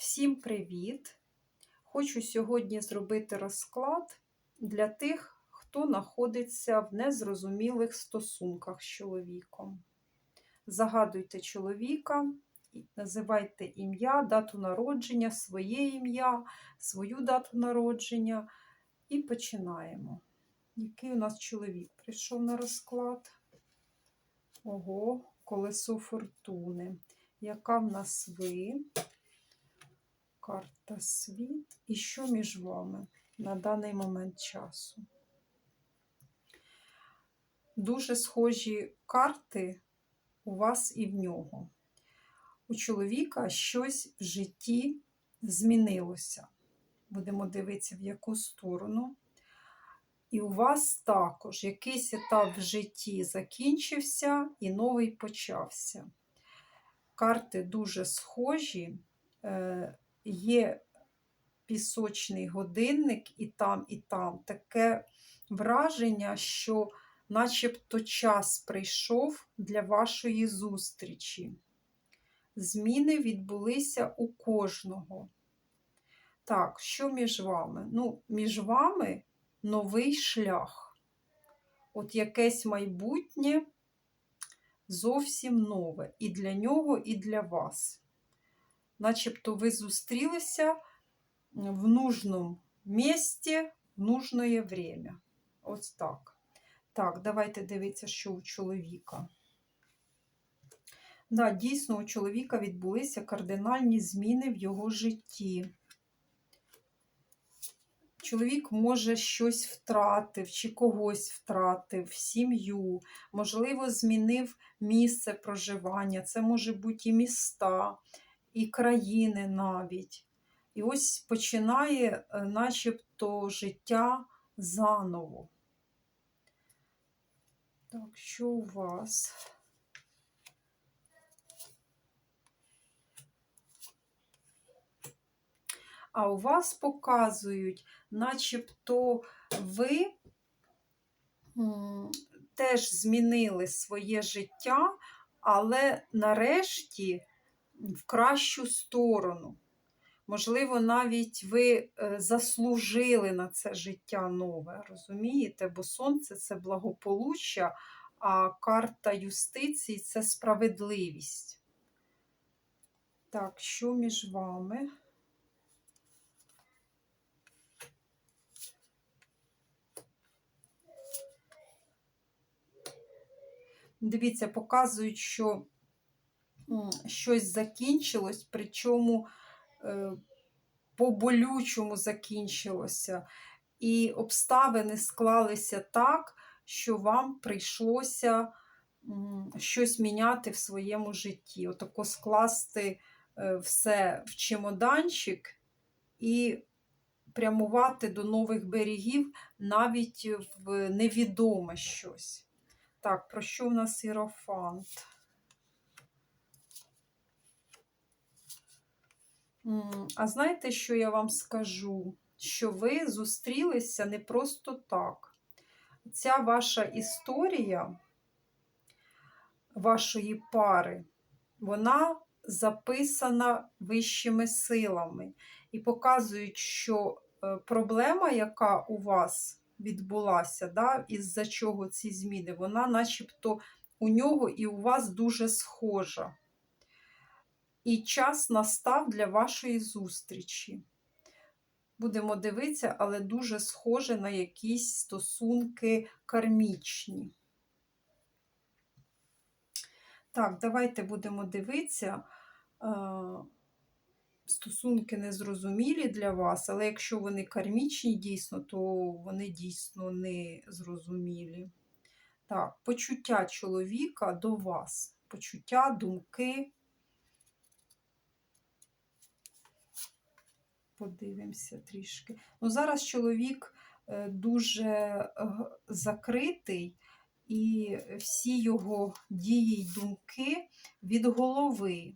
Всім привіт! Хочу сьогодні зробити розклад для тих, хто знаходиться в незрозумілих стосунках з чоловіком. Загадуйте чоловіка, називайте ім'я, дату народження, своє ім'я, свою дату народження і починаємо. Який у нас чоловік прийшов на розклад? Ого, колесо фортуни. Яка в нас ви? Карта світ. І що між вами на даний момент часу? Дуже схожі карти у вас і в нього. У чоловіка щось в житті змінилося. Будемо дивитися, в яку сторону. І у вас також якийсь етап в житті закінчився і новий почався. Карти дуже схожі. Є пісочний годинник і там, і там. Таке враження, що начебто час прийшов для вашої зустрічі. Зміни відбулися у кожного. Так, що між вами? Ну, між вами новий шлях. От якесь майбутнє зовсім нове. І для нього, і для вас. Начебто ви зустрілися в нужному місці, в нужне время. Ось так. Так, давайте дивитися, що у чоловіка. Да, дійсно, у чоловіка відбулися кардинальні зміни в його житті. Чоловік може щось втратив чи когось втратив, сім'ю, можливо, змінив місце проживання. Це може бути і міста, і країни навіть. І ось починає е, начебто життя заново. Так, що у вас? А у вас показують, начебто ви теж змінили своє життя, але нарешті в кращу сторону. Можливо, навіть ви е, заслужили на це життя нове, розумієте? Бо сонце це благополуччя, а карта юстиції це справедливість. Так, що між вами? Дивіться, показують, що щось закінчилось, причому е, по-болючому закінчилося. І обставини склалися так, що вам прийшлося щось міняти в своєму житті. Отако скласти е, все в чемоданчик і прямувати до нових берегів навіть в невідоме щось. Так, про що в нас іерофант? А знаєте, що я вам скажу? Що ви зустрілися не просто так. Ця ваша історія вашої пари, вона записана вищими силами і показують, що е, проблема, яка у вас відбулася, да, із-за чого ці зміни, вона начебто у нього і у вас дуже схожа. І час настав для вашої зустрічі. Будемо дивитися, але дуже схоже на якісь стосунки кармічні. Так, давайте будемо дивитися. Стосунки незрозумілі для вас, але якщо вони кармічні дійсно, то вони дійсно не зрозумілі. Так, почуття чоловіка до вас, почуття, думки. Подивимося трішки. Ну, Зараз чоловік е, дуже е, закритий, і всі його дії й думки від голови.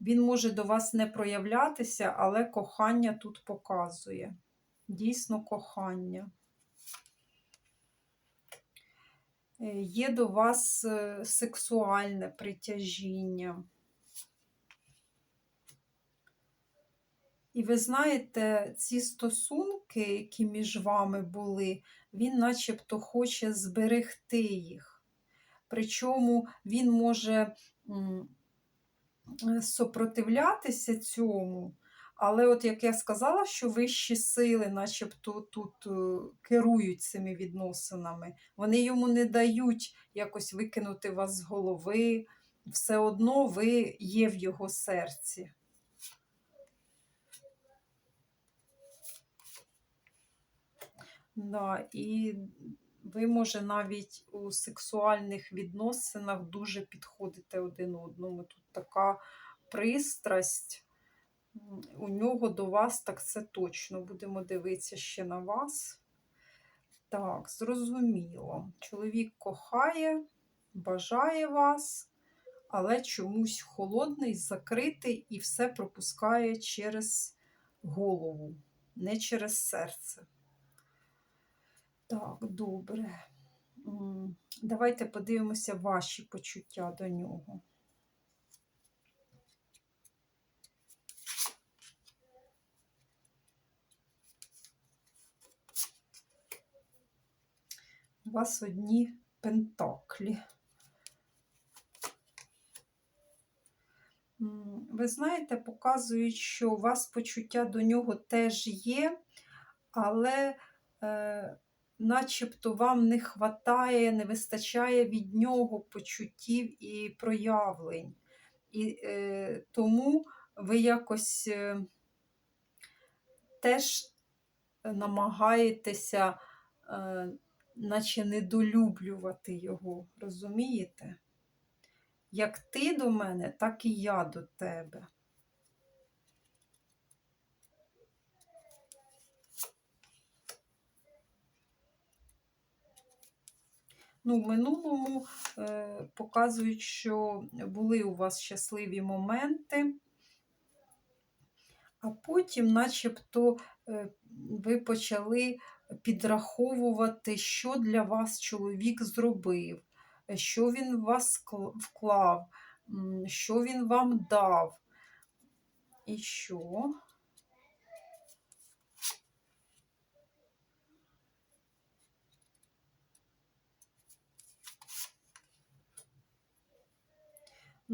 Він може до вас не проявлятися, але кохання тут показує. Дійсно кохання. Е, є до вас сексуальне притяжіння. І ви знаєте, ці стосунки, які між вами були, він начебто хоче зберегти їх. Причому він може е, сопротивлятися цьому, але, от як я сказала, що вищі сили, начебто, тут е, керують цими відносинами, вони йому не дають якось викинути вас з голови, все одно ви є в його серці. Да, і ви, може, навіть у сексуальних відносинах дуже підходите один одному. Тут така пристрасть у нього до вас, так це точно. Будемо дивитися ще на вас. Так, зрозуміло. Чоловік кохає, бажає вас, але чомусь холодний, закритий і все пропускає через голову, не через серце. Так, добре. Давайте подивимося ваші почуття до нього. У вас одні пентаклі. Ви знаєте, показують, що у вас почуття до нього теж є, але е, начебто вам не хватає, не вистачає від нього почуттів і проявлень. І е, тому ви якось е, теж намагаєтеся, е, наче недолюблювати його, розумієте? Як ти до мене, так і я до тебе. Ну, в минулому е, показують, що були у вас щасливі моменти, а потім, начебто, е, ви почали підраховувати, що для вас чоловік зробив, що він в вас вклав, що він вам дав. І що?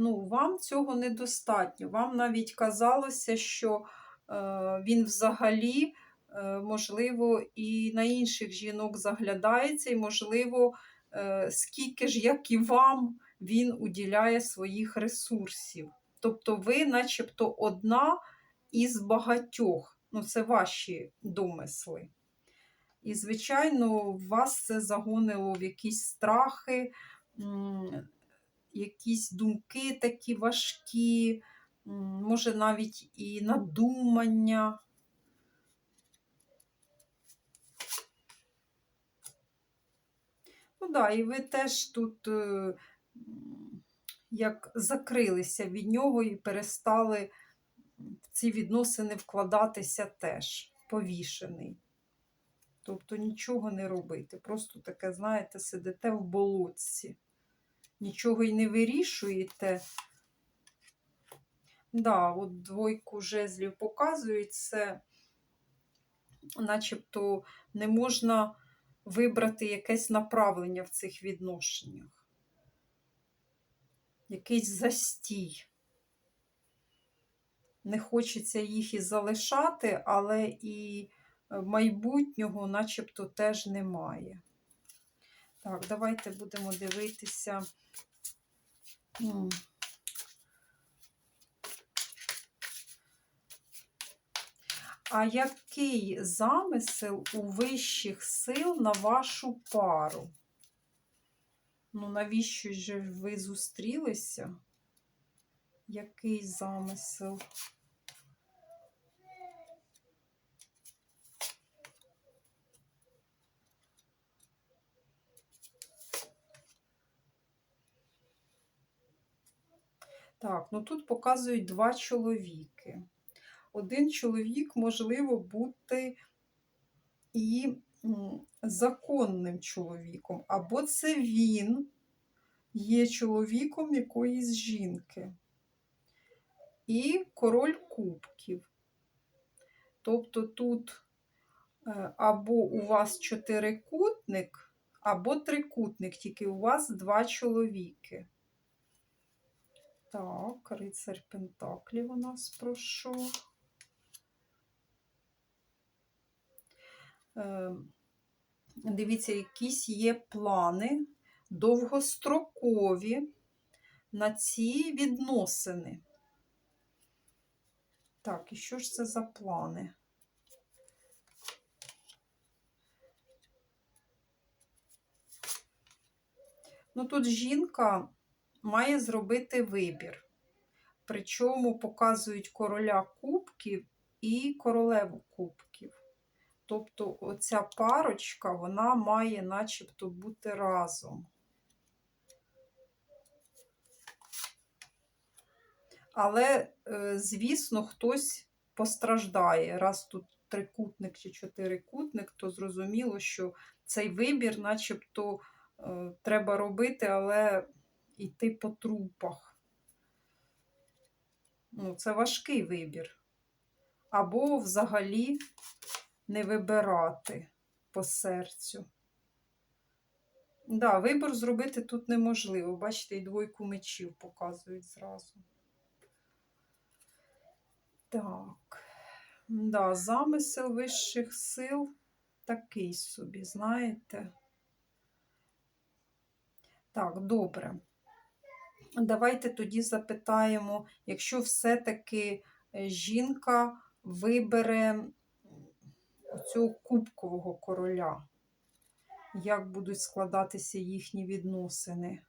Ну, вам цього недостатньо. Вам навіть казалося, що е, він взагалі, е, можливо, і на інших жінок заглядається, і, можливо, е, скільки ж, як і вам, він уділяє своїх ресурсів. Тобто ви, начебто, одна із багатьох. Ну, це ваші домисли. І, звичайно, вас це загонило в якісь страхи, якісь думки такі важкі, може навіть і надумання. Ну да, і ви теж тут е, як закрилися від нього і перестали в ці відносини вкладатися теж, повішений. Тобто нічого не робити. Просто таке, знаєте, сидите в болотці. Нічого й не вирішуєте. Да, от двойку жезлів показують це, начебто не можна вибрати якесь направлення в цих відношеннях. Якийсь застій. Не хочеться їх і залишати, але і е, майбутнього начебто теж немає. Так, давайте будемо дивитися. А який замисел у вищих сил на вашу пару? Ну, навіщо ж ви зустрілися? Який замисел? Так, ну тут показують два чоловіки. Один чоловік можливо бути і законним чоловіком, або це він є чоловіком якоїсь жінки. І король кубків. Тобто тут е, або у вас чотирикутник, або трикутник, тільки у вас два чоловіки. Так, рицарь Пентаклів у нас пройшов. Е, Дивіться, якісь є плани довгострокові на ці відносини. Так, і що ж це за плани? Ну, тут жінка має зробити вибір. Причому показують короля кубків і королеву кубків. Тобто оця парочка, вона має начебто бути разом. Але, е, звісно, хтось постраждає. Раз тут трикутник чи чотирикутник, то зрозуміло, що цей вибір, начебто, е, треба робити, але йти по трупах. Ну, це важкий вибір. Або взагалі не вибирати по серцю. Да, вибір зробити тут неможливо. Бачите, і двойку мечів показують зразу. Так, да, замисел вищих сил такий собі, знаєте. Так, добре. Давайте тоді запитаємо, якщо все-таки е, жінка вибере цього кубкового короля, як будуть складатися їхні відносини?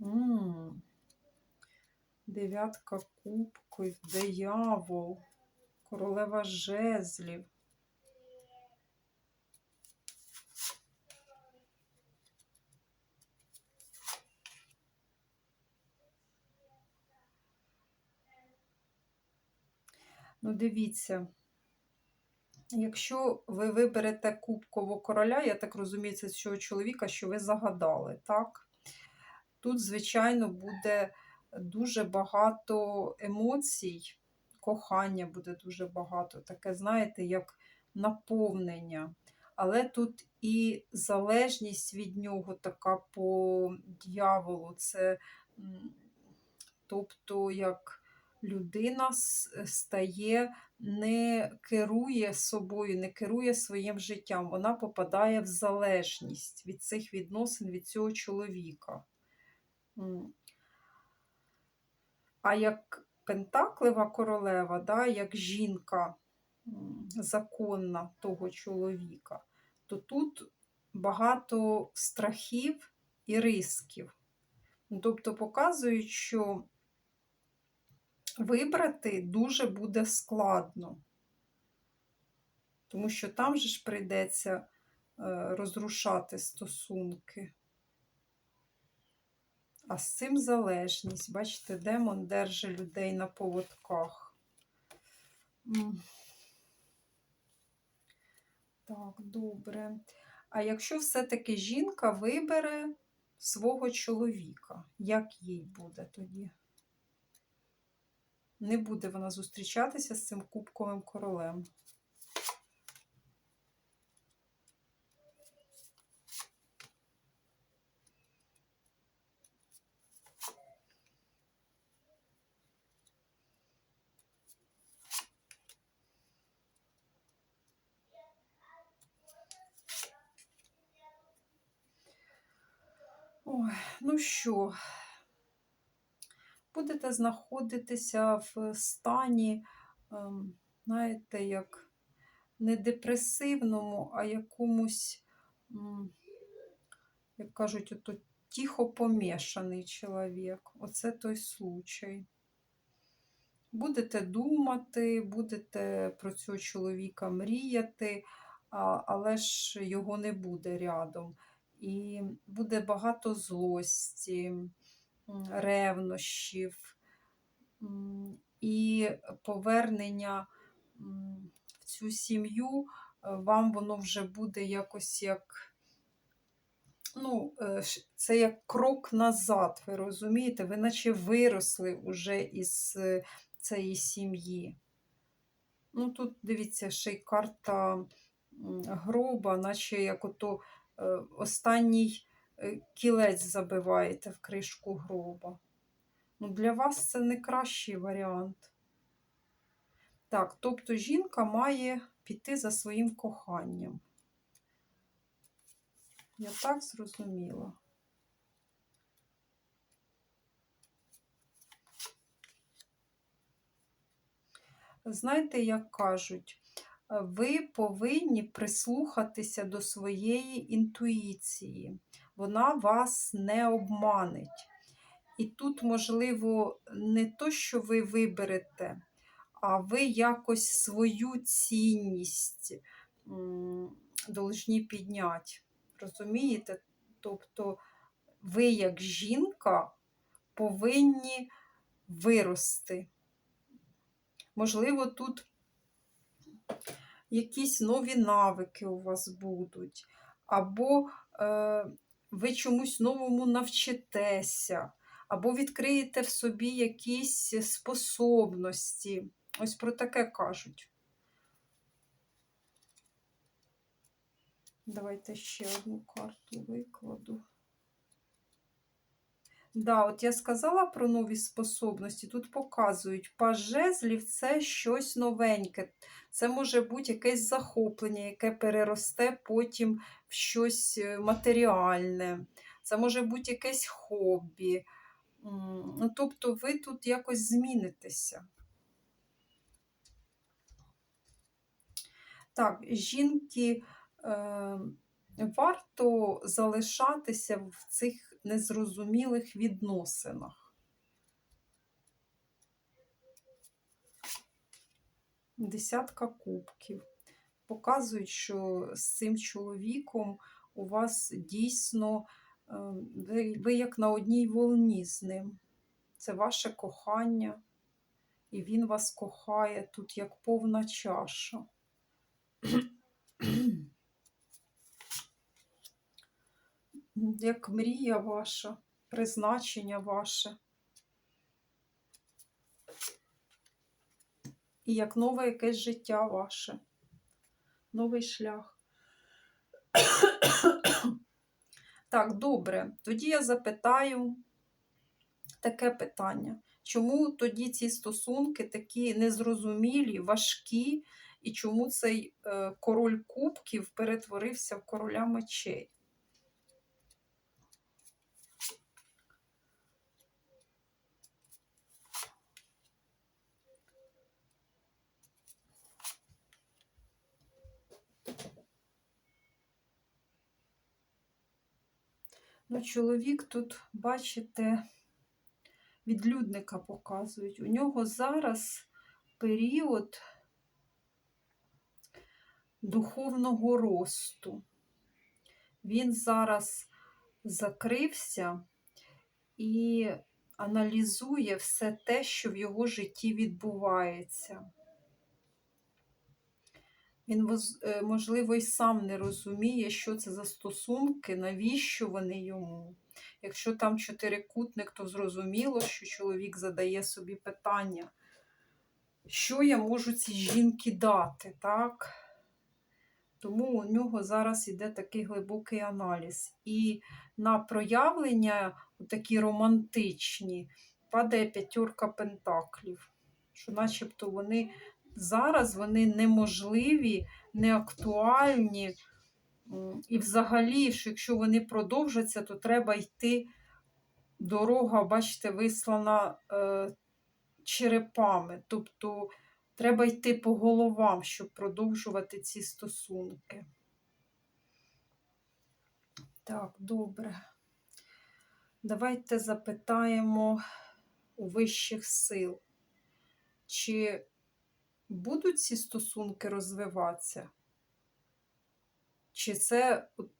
М, Дев'ятка кубків, диявол, королева жезлів. Ну, дивіться, якщо ви виберете кубкового короля, я так розумію, це цього чоловіка, що ви загадали, так? Тут, звичайно, буде дуже багато емоцій, кохання буде дуже багато, таке, знаєте, як наповнення. Але тут і залежність від нього така по дьяволу. Це, тобто, як людина стає, не керує собою, не керує своїм життям. Вона попадає в залежність від цих відносин, від цього чоловіка. А як Пентаклева королева, да, як жінка законна того чоловіка, то тут багато страхів і рисків. Тобто показують, що вибрати дуже буде складно, тому що там же ж прийдеться е, розрушати стосунки. А з цим залежність. Бачите, демон держить людей на поводках. Так, добре. А якщо все-таки жінка вибере свого чоловіка, як їй буде тоді? Не буде вона зустрічатися з цим кубковим королем. Ой, ну що, будете знаходитися в стані, ем, знаєте, як не депресивному, а якомусь, як кажуть, ото тихо помішаний чоловік. Оце той случай. Будете думати, будете про цього чоловіка мріяти, але ж його не буде рядом. І буде багато злості, ревнощів, і повернення в цю сім'ю е, вам воно вже буде якось як, ну, е, це як крок назад, ви розумієте? Ви наче виросли уже із е, цієї сім'ї. Ну, тут дивіться, ще й карта гроба, наче як ото останній кілець забиваєте в кришку гроба. Ну, для вас це не кращий варіант. Так, тобто жінка має піти за своїм коханням. Я так зрозуміла. Знаєте, як кажуть, е, ви повинні прислухатися до своєї інтуїції. Вона вас не обманить. І тут, можливо, не то, що ви виберете, а ви якось свою цінність должні підняти. Розумієте? Тобто ви, як жінка, повинні вирости. Можливо, тут якісь нові навики у вас будуть, або е, ви чомусь новому навчитеся, або відкриєте в собі якісь способності. Ось про таке кажуть. Давайте ще одну карту викладу. Да, от я сказала про нові способності. Тут показують паж жезлів це щось новеньке. Це може бути якесь захоплення, яке переросте потім в щось е, матеріальне. Це може бути якесь хобі. Ну, тобто ви тут якось змінитеся. Так, жінки, е, варто залишатися в цих незрозумілих відносинах. Десятка кубків. Показують, що з цим чоловіком у вас дійсно е, ви, ви як на одній волні з ним. Це ваше кохання, і він вас кохає тут як повна чаша. Як мрія ваша, призначення ваше. І як нове якесь життя ваше, новий шлях. Так, добре. Тоді я запитаю таке питання. Чому тоді ці стосунки такі незрозумілі, важкі, і чому цей е, король кубків перетворився в короля мечей? Ну, чоловік тут, бачите, відлюдника показують. У нього зараз період духовного росту. Він зараз закрився і аналізує все те, що в його житті відбувається. Він, е, можливо, і сам не розуміє, що це за стосунки, навіщо вони йому. Якщо там чотирикутник, то зрозуміло, що чоловік задає собі питання, що я можу цій жінці дати, так? Тому у нього зараз іде такий глибокий аналіз. І на проявлення, такі романтичні, падає п'ятерка пентаклів, що начебто вони зараз вони неможливі, неактуальні. І взагалі, що якщо вони продовжаться, то треба йти дорога, бачите, вислана е, черепами. Тобто треба йти по головам, щоб продовжувати ці стосунки. Так, добре. Давайте запитаємо у вищих сил, чи будуть ці стосунки розвиватися? Чи це от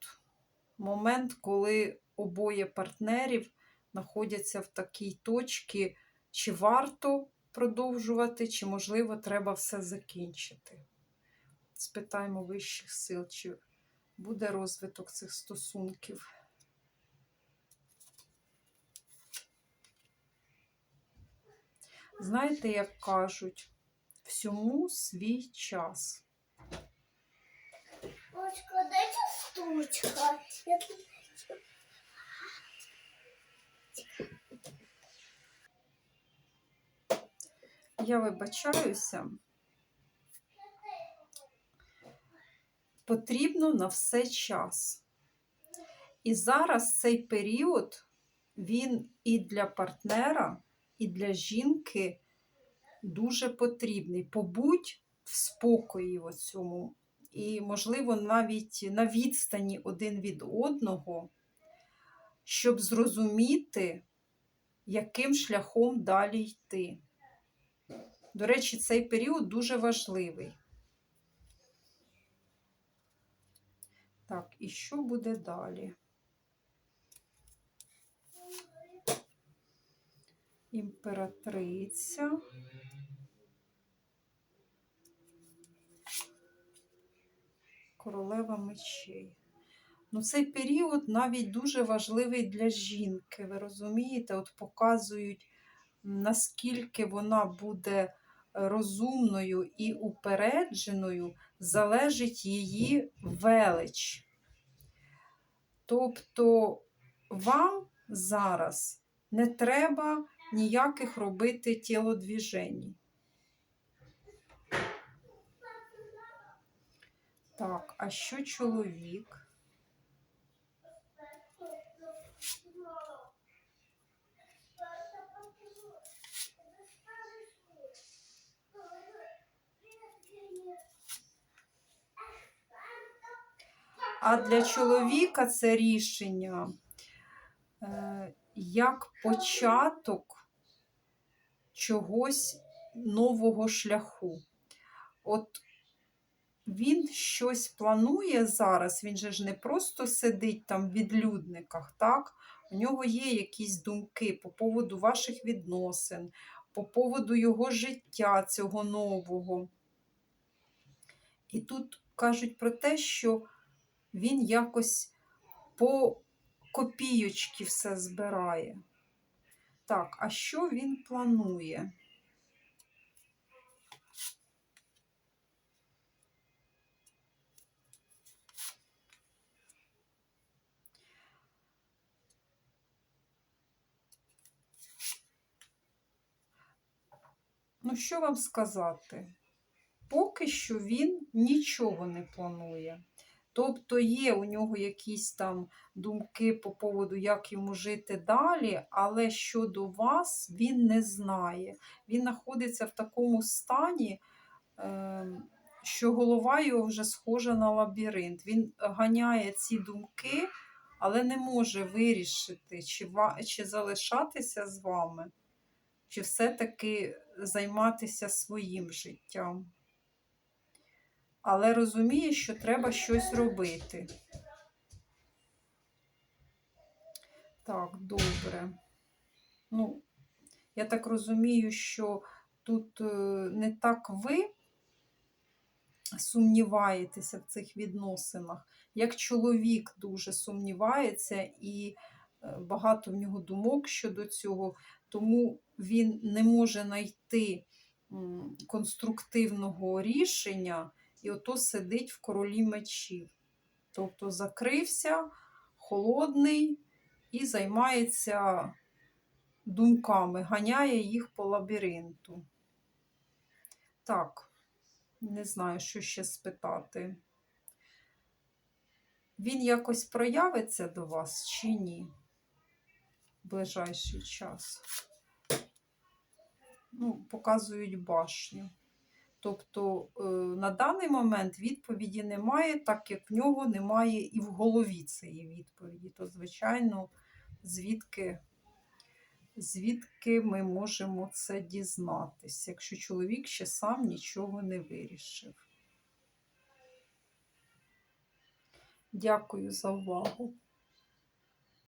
момент, коли обоє партнерів знаходяться в такій точці, чи варто продовжувати, чи, можливо, треба все закінчити? Спитаємо вищих сил, чи буде розвиток цих стосунків. Знаєте, як кажуть, всьому свій час. Бабушка, дайте стучка. Я тут Я вибачаюся. Потрібно на все час. І зараз цей період, він і для партнера, і для жінки дуже потрібний. Побудь в спокої цьому. І, можливо, навіть на відстані один від одного, щоб зрозуміти, яким шляхом далі йти. До речі, цей період дуже важливий. Так, і що буде далі? Імператриця. Королева мечей. Ну, цей період навіть дуже важливий для жінки. Ви розумієте, от показують, наскільки вона буде розумною і упередженою, залежить її велич. Тобто вам зараз не треба ніяких робити тілодвіжень. Так, а що чоловік? А для чоловіка це рішення е, як початок чогось нового шляху. От він щось планує зараз, він же ж не просто сидить там в відлюдниках, так? У нього є якісь думки по поводу ваших відносин, по поводу його життя цього нового. І тут кажуть про те, що він якось по копійочки все збирає. Так, а що він планує? Ну, що вам сказати? Поки що він нічого не планує. Тобто є у нього якісь там думки по поводу, як йому жити далі, але щодо вас він не знає. Він знаходиться в такому стані, ем, що голова його вже схожа на лабіринт. Він ганяє ці думки, але не може вирішити, чи залишатися з вами, чи все-таки займатися своїм життям але розуміє, що треба щось робити. Так, добре. Ну, я так розумію, що тут е, не так ви сумніваєтеся в цих відносинах, як чоловік дуже сумнівається, і е, багато в нього думок щодо цього, тому він не може знайти конструктивного рішення і ото сидить в королі мечів. Тобто закрився, холодний і займається думками, ганяє їх по лабіринту. Так, не знаю, що ще спитати. Він якось проявиться до вас чи ні ближайший час? Ну, показують башню. Тобто е, на даний момент відповіді немає, так як в нього немає і в голові цієї відповіді. То, звичайно, звідки, звідки ми можемо це дізнатися, якщо чоловік ще сам нічого не вирішив. Дякую за увагу.